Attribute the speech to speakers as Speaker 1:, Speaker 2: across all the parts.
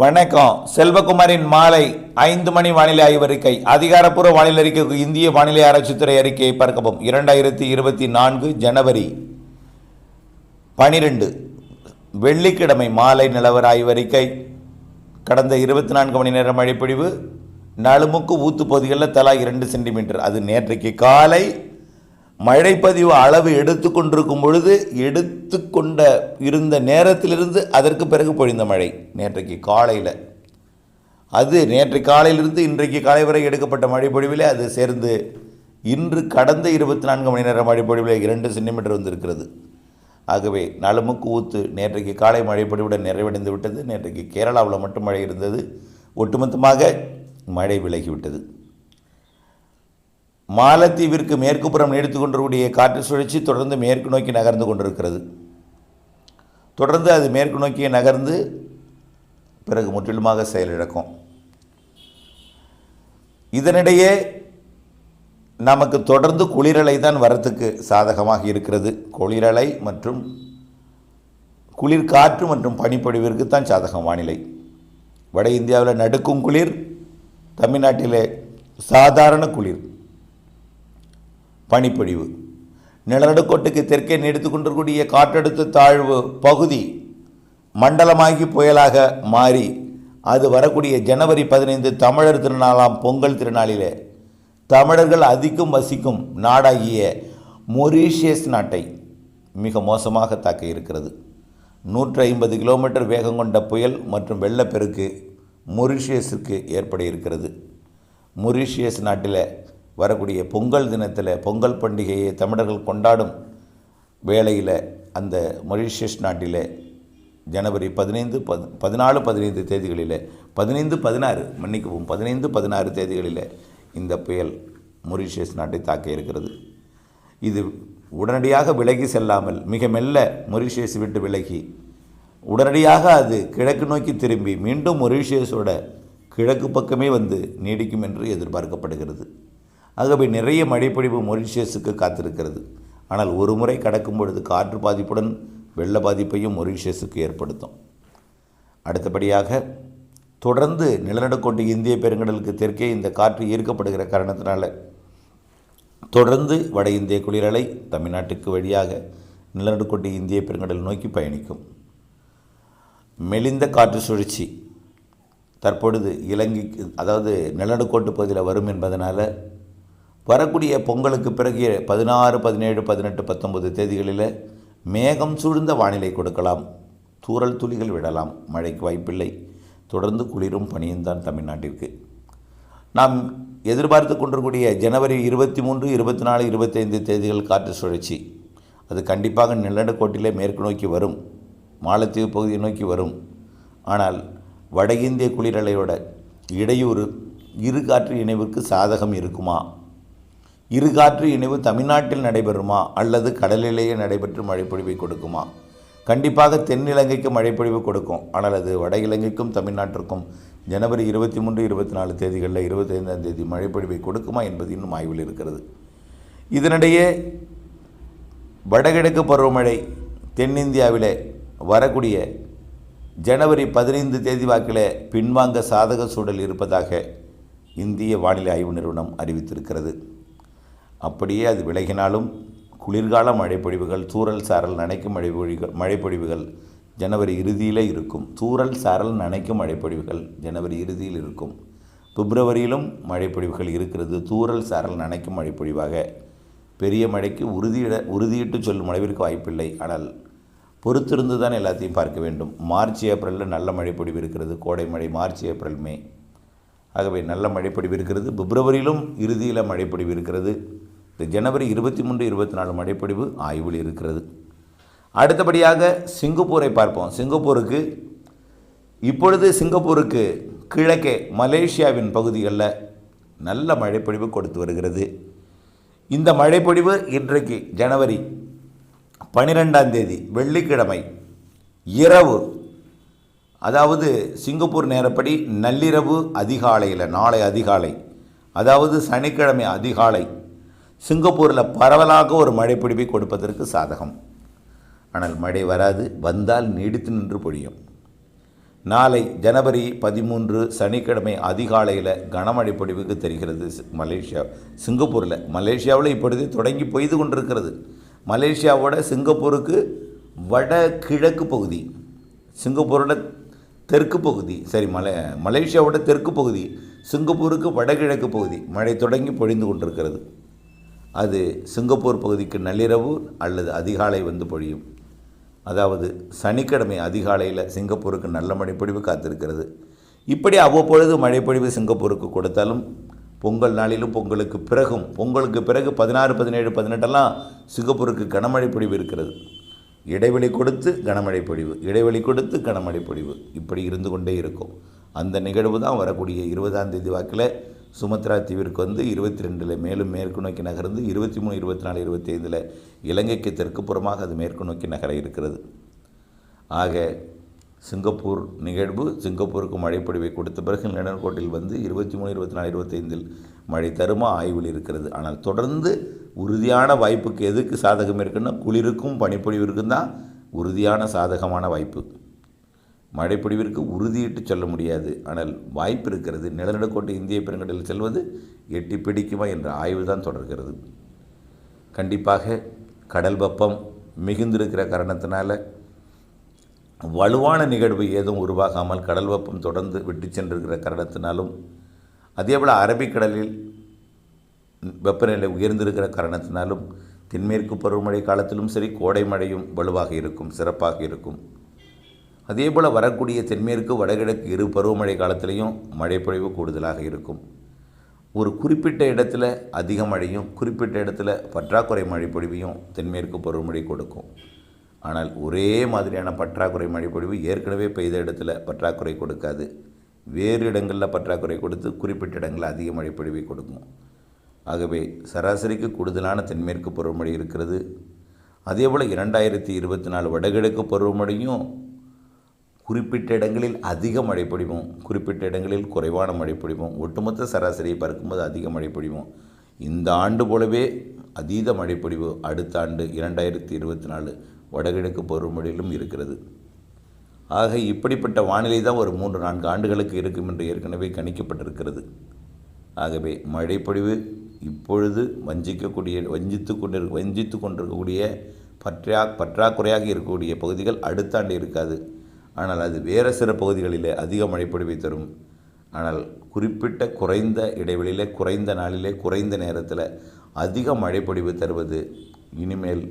Speaker 1: வணக்கம். செல்வகுமாரின் மாலை ஐந்து மணி வானிலை ஆய்வறிக்கை. அதிகாரப்பூர்வ வானிலை அறிக்கைக்கு இந்திய வானிலை ஆராய்ச்சித்துறை அறிக்கையை பார்க்கவும். இரண்டாயிரத்தி இருபத்தி நான்கு ஜனவரி பனிரெண்டு. வெள்ளிக்கிழமை மாலை நிலவர ஆய்வறிக்கை. கடந்த இருபத்தி நான்கு மணி நேரம் மழைப்பொழிவு நலுமுக்கு ஊத்து பகுதிகளில் தலா இரண்டு சென்டிமீட்டர். அது நேற்றைக்கு காலை மழைப்பதிவு அளவு எடுத்துக்கொண்டிருக்கும் பொழுது எடுத்துக்கொண்ட இருந்த நேரத்திலிருந்து அதற்கு பிறகு பொழிந்த மழை நேற்றைக்கு காலையில். அது நேற்று காலையிலிருந்து இன்றைக்கு காலை வரை எடுக்கப்பட்ட மழைப்பொழிவிலே அது சேர்ந்து இன்று கடந்த இருபத்தி நான்கு மணி நேரம் மழைப்பொழிவிலே இரண்டு சென்டிமீட்டர் வந்திருக்கிறது. ஆகவே நலுமுக்கு ஊத்து நேற்றைக்கு காலை மழைப்பொழிவுடன் நிறைவடைந்து விட்டது. நேற்றைக்கு கேரளாவில் மட்டும் மழை இருந்தது. ஒட்டுமொத்தமாக மழை விலகிவிட்டது மாலத்தீவிற்கு மேற்கு புறம் நீடித்து கொண்டிருக்கூடிய காற்று சுழற்சி தொடர்ந்து மேற்கு நோக்கி நகர்ந்து கொண்டிருக்கிறது. தொடர்ந்து அது மேற்கு நோக்கி நகர்ந்து பிறகு முற்றிலுமாக செயலிழக்கும். இதனிடையே நமக்கு தொடர்ந்து குளிரலை தான் வரத்துக்கு சாதகமாக இருக்கிறது. குளிரலை மற்றும் குளிர் காற்று மற்றும் பனிப்பொழிவிற்கு தான் சாதகம் வானிலை. வட இந்தியாவில் நடுக்கும் குளிர் தமிழ்நாட்டிலே சாதாரண குளிர். பனிப்பொழிவு நிலநடுக்கோட்டுக்கு தெற்கே நீடித்து கொண்டிருக்கூடிய காற்றழுத்த தாழ்வு பகுதி மண்டலமாகி புயலாக மாறி அது வரக்கூடிய ஜனவரி பதினைந்து தமிழர் திருநாளாம் பொங்கல் திருநாளிலே தமிழர்கள் அதிகம் வசிக்கும் நாடாகிய மொரீஷியஸ் நாட்டை மிக மோசமாக தாக்க இருக்கிறது. நூற்றி ஐம்பது கிலோமீட்டர் வேகம் கொண்ட புயல் மற்றும் வெள்ளப்பெருக்கு மொரீஷியஸிற்கு ஏற்பட இருக்கிறது. மொரீஷியஸ் நாட்டில் வரக்கூடிய பொங்கல் தினத்தில் பொங்கல் பண்டிகையை தமிழர்கள் கொண்டாடும் வேளையில் அந்த மொரிஷியஸ் நாட்டில் ஜனவரி பதினைந்து பத் பதினாலு பதினைந்து தேதிகளில் பதினைந்து பதினாறு மன்னிக்கவும் பதினைந்து பதினாறு தேதிகளில் இந்த புயல் மொரிஷியஸ் நாட்டை தாக்க இருக்கிறது. இது உடனடியாக விலகி செல்லாமல் மிக மெல்ல மொரிஷியஸ் விட்டு விலகி உடனடியாக அது கிழக்கு நோக்கி திரும்பி மீண்டும் மொரிஷியஸோட கிழக்கு பக்கமே வந்து நீடிக்கும் என்று எதிர்பார்க்கப்படுகிறது. ஆகவே நிறைய மழைப்பொழிவு மொரிஷியஸுக்கு காத்திருக்கிறது. ஆனால் ஒரு முறை கடக்கும் பொழுது காற்று பாதிப்புடன் வெள்ள பாதிப்பையும் மொரிஷியஸுக்கு ஏற்படுத்தும். அடுத்தபடியாக தொடர்ந்து நிலநடுக்கோட்டு இந்திய பெருங்கடலுக்கு தெற்கே இந்த காற்று ஈர்க்கப்படுகிற காரணத்தினால தொடர்ந்து வட இந்திய குளிரலை தமிழ்நாட்டுக்கு வழியாக நிலநடுக்கோட்டு இந்திய பெருங்கடல் நோக்கி பயணிக்கும். மெலிந்த காற்று சுழற்சி தற்பொழுது இலங்கைக்கு அதாவது நிலநடுக்கோட்டு பகுதியில் வரும் என்பதனால் வரக்கூடிய பொங்கலுக்கு பிறகு பதினாறு பதினேழு பதினெட்டு பத்தொன்பது தேதிகளில் மேகம் சூழ்ந்த வானிலை கொடுக்கலாம். தூறல் துளிகள் விடலாம். மழைக்கு வாய்ப்பில்லை. தொடர்ந்து குளிரும் பனியும் தான் தமிழ்நாட்டிற்கு. நாம் எதிர்பார்த்து கொண்டிருக்கூடிய ஜனவரி இருபத்தி மூன்று இருபத்தி நாலு இருபத்தைந்து தேதிகள் காற்று சுழற்சி. அது கண்டிப்பாக நிலநடுக்கோட்டிலே மேற்கு நோக்கி வரும். மாலத்தீவு பகுதியை நோக்கி வரும். ஆனால் வட இந்திய குளிரலையோட இடையூறு இரு காற்று இணைவுக்கு சாதகம் இருக்குமா? இரு காற்று இணைவு தமிழ்நாட்டில் நடைபெறுமா அல்லது கடலிலேயே நடைபெற்று மழைப்பொழிவை கொடுக்குமா? கண்டிப்பாக தென்னிலங்கைக்கு மழைப்பொழிவு கொடுக்கும். ஆனால் அது வட இலங்கைக்கும் தமிழ்நாட்டிற்கும் ஜனவரி இருபத்தி மூன்று இருபத்தி நாலு தேதிகளில் இருபத்தைந்தாம் தேதி மழைப்பொழிவை கொடுக்குமா என்பது இன்னும் ஆய்வில் இருக்கிறது. இதனிடையே வடகிழக்கு பருவமழை தென்னிந்தியாவிலே வரக்கூடிய ஜனவரி பதினைந்து தேதி வாக்கில் பின்வாங்க சாதக சூழல் இருப்பதாக இந்திய வானிலை ஆய்வு நிறுவனம் அறிவித்திருக்கிறது. அப்படியே அது விலகினாலும் குளிர்கால மழைப்பொழிவுகள் தூரல் சாரல் நனைக்கும் மழைப்பொழிவுகள் மழைப்பொழிவுகள் ஜனவரி இறுதியிலே இருக்கும். தூரல் சாரல் நனைக்கும் மழைப்பொழிவுகள் ஜனவரி இறுதியில் இருக்கும். பிப்ரவரியிலும் மழைப்பொழிவுகள் இருக்கிறது. தூரல் சாரல் நனைக்கும் மழைப்பொழிவாக. பெரிய மழைக்கு உறுதியிட உறுதியிட்டு சொல்லும் அளவிற்கு வாய்ப்பில்லை. ஆனால் பொறுத்திருந்து தான் எல்லாத்தையும் பார்க்க வேண்டும். மார்ச் ஏப்ரலில் நல்ல மழைப்பொழிவு இருக்கிறது. கோடை மழை மார்ச் ஏப்ரல் மே. ஆகவே நல்ல மழைப்பொழிவு இருக்கிறது. பிப்ரவரியிலும் இறுதியில் மழைப்பொழிவு இருக்கிறது. இந்த ஜனவரி இருபத்தி மூன்று இருபத்தி நாலு மழைப்பொழிவு ஆய்வில் இருக்கிறது. அடுத்தபடியாக சிங்கப்பூரை பார்ப்போம். சிங்கப்பூருக்கு இப்பொழுது சிங்கப்பூருக்கு கிழக்கே மலேசியாவின் பகுதிகளில் நல்ல மழைப்பொழிவு கொடுத்து வருகிறது. இந்த மழைப்பொழிவு இன்றைக்கு ஜனவரி பன்னிரெண்டாம் தேதி வெள்ளிக்கிழமை இரவு அதாவது சிங்கப்பூர் நேரப்படி நள்ளிரவு அதிகாலையில் நாளை அதிகாலை அதாவது சனிக்கிழமை அதிகாலை சிங்கப்பூரில் பரவலாக ஒரு மழைப்பிடிப்பை கொடுப்பதற்கு சாதகம். ஆனால் மழை வராது வந்தால் நீடித்து நின்று பொழியும். நாளை ஜனவரி பதிமூன்று சனிக்கிழமை அதிகாலையில் கனமழை பொழிவுக்கு தெரிகிறது மலேசியா சிங்கப்பூரில். மலேசியாவில் இப்பொழுது தொடங்கி பெய்து கொண்டிருக்கிறது. மலேசியாவோட சிங்கப்பூருக்கு வட கிழக்கு பகுதி சிங்கப்பூரோட தெற்கு பகுதி சரி மலை மலேசியாவோட தெற்கு பகுதி சிங்கப்பூருக்கு வடகிழக்கு பகுதி மழை தொடங்கி பொழிந்து கொண்டிருக்கிறது. அது சிங்கப்பூர் பகுதிக்கு நள்ளிரவு அல்லது அதிகாலை வந்து பொழியும். அதாவது சனிக்கிழமை அதிகாலையில் சிங்கப்பூருக்கு நல்ல மழைப்பொழிவு காத்திருக்கிறது. இப்படி அவ்வப்பொழுது மழைப்பொழிவு சிங்கப்பூருக்கு கொடுத்தாலும் பொங்கல் நாளிலும் பொங்கலுக்கு பிறகும் பொங்கலுக்கு பிறகு பதினாறு பதினேழு பதினெட்டெல்லாம் சிங்கப்பூருக்கு கனமழை பொழிவு இருக்கிறது. இடைவெளி கொடுத்து கனமழை பொழிவு இடைவெளி கொடுத்து கனமழை பொழிவு இப்படி இருந்து கொண்டே இருக்கும். அந்த நிகழ்வு தான் வரக்கூடிய இருபதாம் தேதி வாக்கில் சுமத்ரா தீவிற்கு வந்து இருபத்தி ரெண்டில் மேலும் மேற்கு நோக்கி நகர்ந்து இருபத்தி மூணு இருபத்தி நாலு இருபத்தி ஐந்தில் இலங்கைக்கு தெற்கு புறமாக அது மேற்கு நோக்கி நகர இருக்கிறது. ஆக சிங்கப்பூர் நிகழ்வு சிங்கப்பூருக்கு மழைப்பொழிவை கொடுத்த பிறகு நிலநடுக்கோட்டில் வந்து இருபத்தி மூணு இருபத்தி நாலு இருபத்தைந்தில் மழை தருமா ஆய்வில் இருக்கிறது. ஆனால் தொடர்ந்து உறுதியான வாய்ப்புக்கு எதுக்கு சாதகம் இருக்குன்னா குளிருக்கும் பனிப்பொழிவிற்கும் தான் உறுதியான சாதகமான வாய்ப்பு. மழைப்பொழிவிற்கு உறுதியிட்டு சொல்ல முடியாது. ஆனால் வாய்ப்பு இருக்கிறது நிலநடுக்கோட்டை இந்திய பெருங்கடலில் செல்வது எட்டி பிடிக்குமா என்ற ஆய்வு தான் தொடர்கிறது. கண்டிப்பாக கடல் வெப்பம் மிகுந்திருக்கிற காரணத்தினால வலுவான நிகழ்வு ஏதும் உருவாகாமல் கடல் வெப்பம் தொடர்ந்து விட்டு சென்றிருக்கிற காரணத்தினாலும் அதேபோல் அரபிக்கடலில் வெப்பநிலை உயர்ந்திருக்கிற காரணத்தினாலும் தென்மேற்கு பருவமழை காலத்திலும் சரி கோடை மழையும் வலுவாக இருக்கும் சிறப்பாக இருக்கும். அதேபோல் வரக்கூடிய தென்மேற்கு வடகிழக்கு இரு பருவமழை காலத்திலையும் மழைப்பொழிவு கூடுதலாக இருக்கும். ஒரு குறிப்பிட்ட இடத்துல அதிக மழையும் குறிப்பிட்ட இடத்துல பற்றாக்குறை மழைப்பொழிவையும் தென்மேற்கு பருவமழை கொடுக்கும். ஆனால் ஒரே மாதிரியான பற்றாக்குறை மழைப்பொழிவு ஏற்கனவே பெய்த இடத்துல பற்றாக்குறை கொடுக்காது. வேறு இடங்களில் பற்றாக்குறை கொடுத்து குறிப்பிட்ட இடங்களில் அதிக மழைப்பொழிவை கொடுக்கும். ஆகவே சராசரிக்கு கூடுதலான தென்மேற்கு பருவமழை இருக்கிறது. அதேபோல் இரண்டாயிரத்தி இருபத்தி நாலு வடகிழக்கு பருவமழையும் குறிப்பிட்ட இடங்களில் அதிக மழை பொழிவும் குறிப்பிட்ட இடங்களில் குறைவான மழை பொழிவும் ஒட்டுமொத்த சராசரியை பார்க்கும்போது அதிக மழை பொழிவும். இந்த ஆண்டு போலவே அதீத மழைப்பொழிவு அடுத்த ஆண்டு இரண்டாயிரத்தி இருபத்தி நாலு வடகிழக்கு பருவமழையிலும் இருக்கிறது. ஆக இப்படிப்பட்ட வானிலை தான் ஒரு மூன்று நான்கு ஆண்டுகளுக்கு இருக்கும் என்று ஏற்கனவே கணிக்கப்பட்டிருக்கிறது. ஆகவே மழைப்பொழிவு இப்பொழுது வஞ்சிக்கக்கூடிய வஞ்சித்து கொண்டு வஞ்சித்து கொண்டிருக்கக்கூடிய பற்றா பற்றாக்குறையாக இருக்கக்கூடிய பகுதிகள் அடுத்த ஆண்டு இருக்காது. ஆனால் அது வேறு சில பகுதிகளிலே அதிக மழைப்பொழிவை தரும். ஆனால் குறிப்பிட்ட குறைந்த இடைவெளியிலே குறைந்த நாளிலே குறைந்த நேரத்தில் அதிக மழைப்பொழிவு தருவது இனிமேல்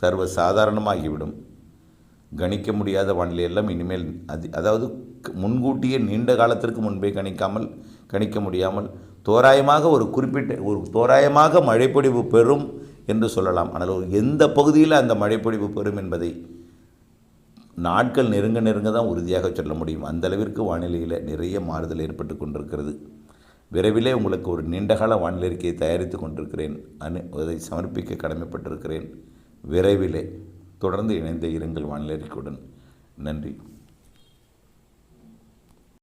Speaker 1: சர்வ சாதாரணமாகிவிடும் கணிக்க முடியாத வானிலை எல்லாம் இனிமேல் அது அதாவது முன்கூட்டியே நீண்ட காலத்திற்கு முன்பே கணிக்காமல் கணிக்க முடியாமல் தோராயமாக ஒரு குறிப்பிட்ட ஒரு தோராயமாக மழைப்பொழிவு பெறும் என்று சொல்லலாம். ஆனால் ஒரு எந்த பகுதியில் அந்த மழைப்பொழிவு பெறும் என்பதை நாட்கள் நெருங்க நெருங்க தான் உறுதியாக சொல்ல முடியும். அந்த அளவிற்கு வானிலையில் நிறைய மாறுதல் ஏற்பட்டு கொண்டிருக்கிறது. விரைவிலே உங்களுக்கு ஒரு நீண்டகால வானிலை அறிக்கையை தயாரித்து கொண்டிருக்கிறேன். அனு அதை சமர்ப்பிக்க கடமைப்பட்டிருக்கிறேன். விரைவிலே தொடர்ந்து இணைந்த இருங்கள் வானிலை அறிக்கையுடன். நன்றி.